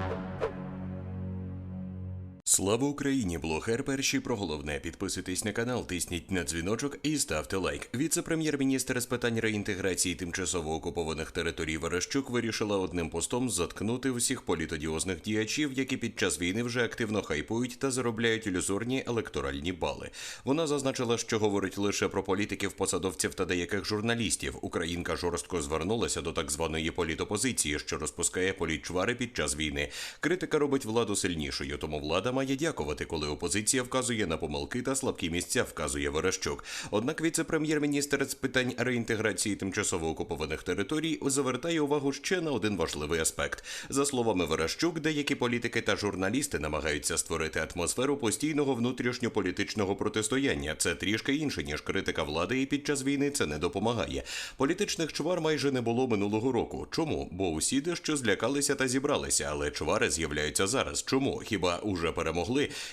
you Слава Україні! Блогер перші про головне. Підписуйтесь на канал, тисніть на дзвіночок і ставте лайк. Віце-прем'єр-міністр з питань реінтеграції тимчасово окупованих територій Верещук вирішила одним постом заткнути всіх політодіозних діячів, які під час війни вже активно хайпують та заробляють ілюзорні електоральні бали. Вона зазначила, що говорить лише про політиків, посадовців та деяких журналістів. Українка жорстко звернулася до так званої політопозиції, що розпускає політчвари під час війни. Критика робить владу сильнішою, тому влада має дякувати, коли опозиція вказує на помилки та слабкі місця, вказує Верещук. Однак віце-прем'єр-міністр з питань реінтеграції тимчасово окупованих територій завертає увагу ще на один важливий аспект. За словами Верещук, деякі політики та журналісти намагаються створити атмосферу постійного внутрішньополітичного протистояння. Це трішки інше ніж критика влади, і під час війни це не допомагає. Політичних чвар майже не було минулого року. Чому? Бо усі дещо злякалися та зібралися, але чвари з'являються зараз. Чому? Хіба уже перемогли?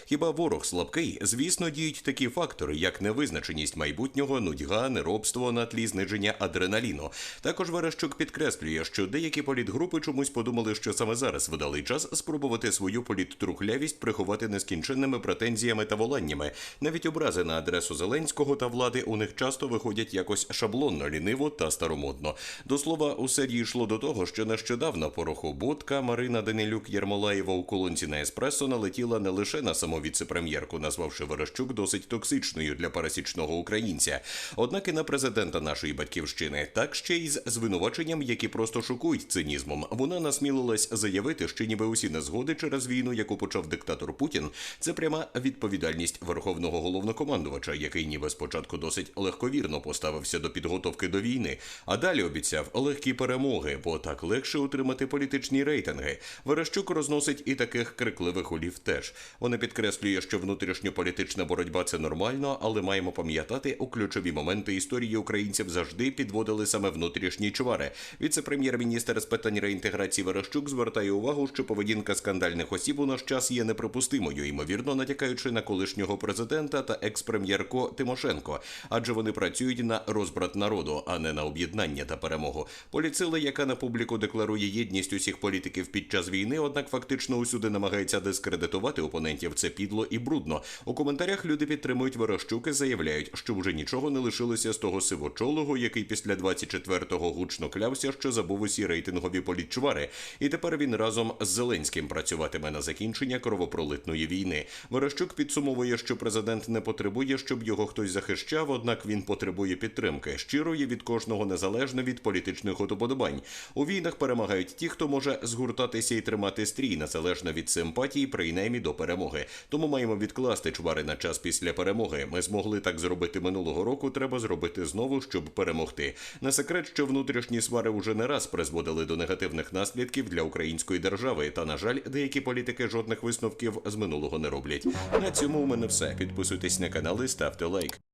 Хіба ворог слабкий? Звісно, діють такі фактори, як невизначеність майбутнього, нудьга, неробство на тлі зниження адреналіну. Також Верещук підкреслює, що деякі політгрупи чомусь подумали, що саме зараз видалий час спробувати свою політтрухлявість приховати нескінченними претензіями та воланнями. Навіть образи на адресу Зеленського та влади у них часто виходять якось шаблонно, ліниво та старомодно. До слова, усе дійшло до того, що нещодавно порохоботка Марина Данилюк Єрмолаєва у колонці на еспресо налетіла не лише на саму віце-прем'єрку, назвавши Верещук досить токсичною для пересічного українця, однак і на президента нашої батьківщини, так ще й з звинуваченням, які просто шокують цинізмом. Вона насмілилась заявити, що ніби усі незгоди через війну, яку почав диктатор Путін, це пряма відповідальність верховного головнокомандувача, який ніби спочатку досить легковірно поставився до підготовки до війни, а далі обіцяв легкі перемоги, бо так легше отримати політичні рейтинги. Верещук розносить і таких крикливих улів теж. Вона підкреслює, що внутрішньополітична боротьба це нормально, але маємо пам'ятати, у ключові моменти історії українців завжди підводили саме внутрішні чвари. Віце-прем'єр-міністр з питань реінтеграції Верещук звертає увагу, що поведінка скандальних осіб у наш час є неприпустимою, ймовірно, натякаючи на колишнього президента та екс-прем'єрку Тимошенко, адже вони працюють на розбрат народу, а не на об'єднання та перемогу. Поліцила, яка на публіку декларує єдність усіх політиків під час війни, однак фактично усюди намагається дискредитувати опонентів. Це підло і брудно. У коментарях люди підтримують Верещук і заявляють, що вже нічого не лишилося з того сивочолого, який після 24-го гучно клявся, що забув усі рейтингові політчвари, і тепер він разом з Зеленським працюватиме на закінчення кровопролитної війни. Верещук підсумовує, що президент не потребує, щоб його хтось захищав, однак він потребує підтримки щирої від кожного незалежно від політичних уподобань. У війнах перемагають ті, хто може згуртатися і тримати стрій, незалежно від симпатії, принаймні до перемоги. Тому маємо відкласти чвари на час після перемоги. Ми змогли так зробити минулого року. Треба зробити знову, щоб перемогти. Не секрет, що внутрішні свари уже не раз призводили до негативних наслідків для української держави. Та на жаль, деякі політики жодних висновків з минулого не роблять. На цьому у мене все. Підписуйтесь на канал і ставте лайк.